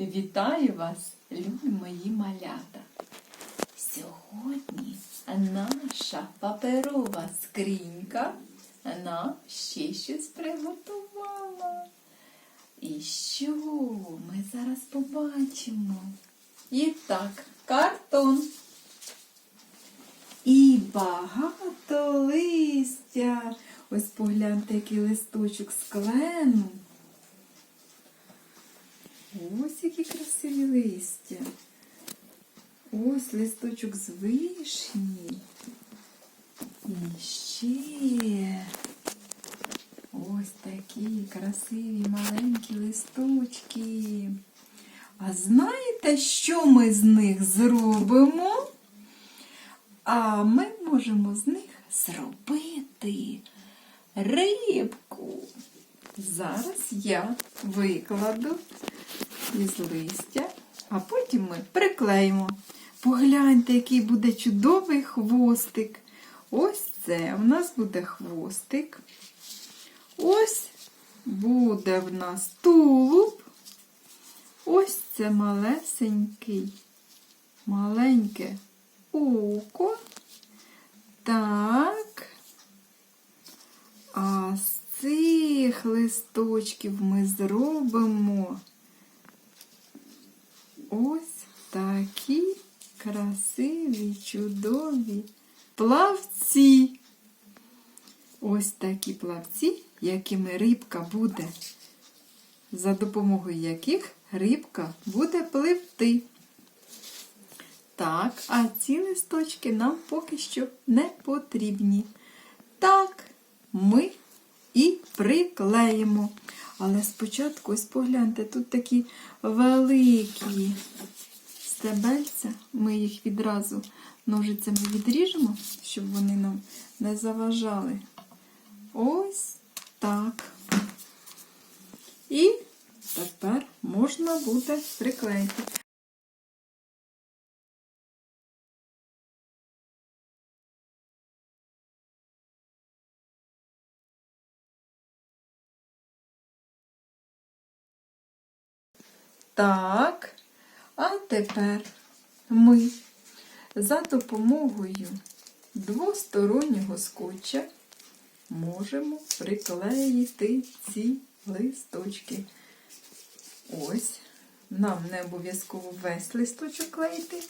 Вітаю вас, любі мої малята. Сьогодні наша паперова скринька нам ще щось приготувала. І що ми зараз побачимо? І так, картон. І багато листя. Ось погляньте, який листочок з клену. Ось які красиві листя. Ось листочок з вишні. І ще ось такі красиві маленькі листочки. А знаєте, що ми з них зробимо? А ми можемо з них зробити рибку. Зараз я викладу із листя, а потім ми приклеїмо. Погляньте, який буде чудовий хвостик. Ось це у нас буде хвостик. Ось буде в нас тулуб. Ось це малесенький, маленьке око. Так. А з цих листочків ми зробимо ось такі красиві, чудові плавці. Ось такі плавці, якими рибка буде, за допомогою яких рибка буде пливти. Так, а ці листочки нам поки що не потрібні. Так, ми і приклеїмо. Але спочатку, ось погляньте, тут такі великі стебельця. Ми їх відразу ножицями відріжемо, щоб вони нам не заважали. Ось так. І тепер можна буде приклеїти. Так, а тепер ми за допомогою двостороннього скотча можемо приклеїти ці листочки. Ось, нам не обов'язково весь листочок клеїти,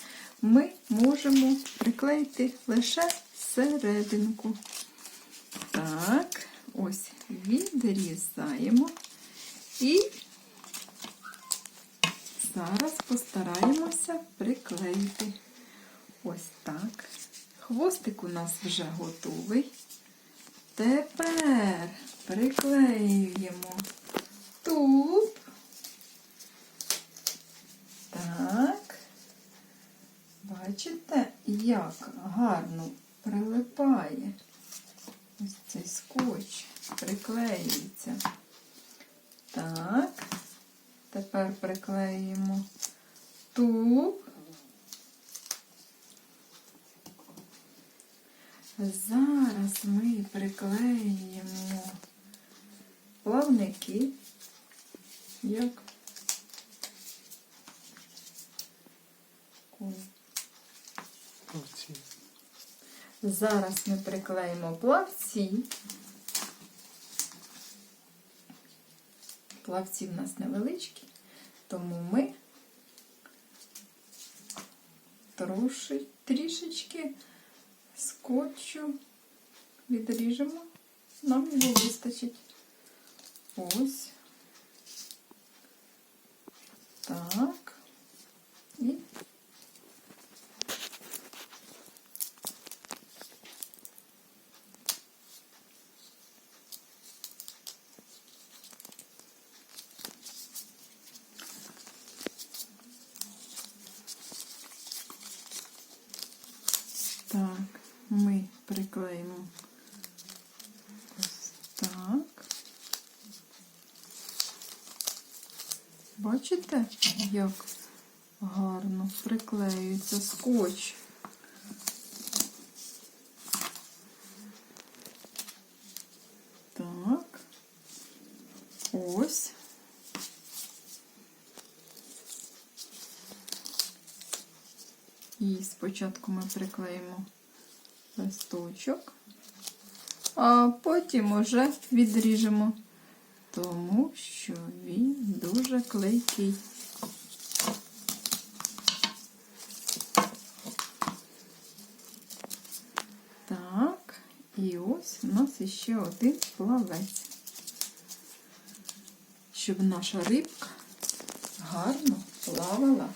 ми можемо приклеїти лише серединку. Так, ось. Відрізаємо. І Зараз постараємося приклеїти. Ось так. Хвостик у нас вже готовий. Тепер приклеюємо тулуб. Так. Бачите, як гарно прилипає ось цей скотч, приклеюється. Так. Тепер приклеїмо тулуб. Зараз ми приклеїмо плавники, як. Зараз ми приклеїмо плавці. Плавці в нас невеличкі, тому ми троши, трішечки скотчу відріжемо, нам його вистачить. Ось. Так. Бачите, як гарно приклеюється скотч. Так, ось. І спочатку ми приклеїмо листочок, а потім уже відріжемо тому що він дуже клейкий. Так, і ось у нас іще один плавець. Щоб наша рибка гарно плавала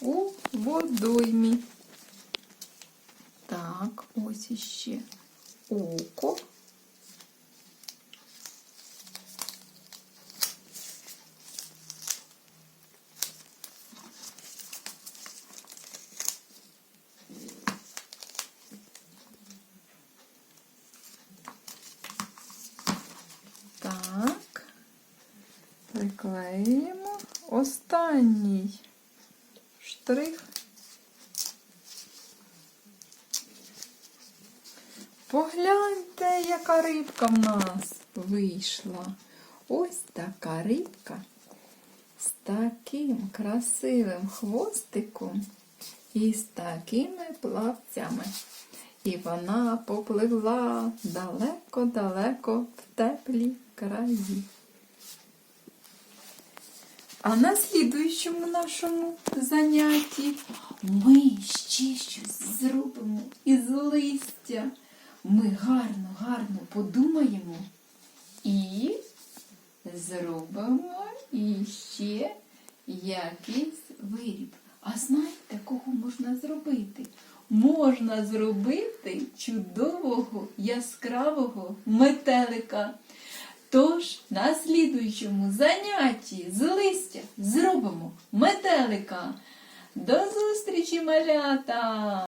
у водоймі. Так, ось іще око. Так, приклеїмо останній штрих. Погляньте, яка рибка в нас вийшла. Ось така рибка з таким красивим хвостиком і з такими плавцями. І вона попливла далеко-далеко в теплі краї. А на слідуючому нашому занятті ми ще щось зробимо із листя. Ми гарно, гарно подумаємо і зробимо іще якийсь виріб. А знаєте, кого можна зробити? Можна зробити чудового яскравого метелика. Тож на слідуючому занятті з листя зробимо метелика. До зустрічі, малята!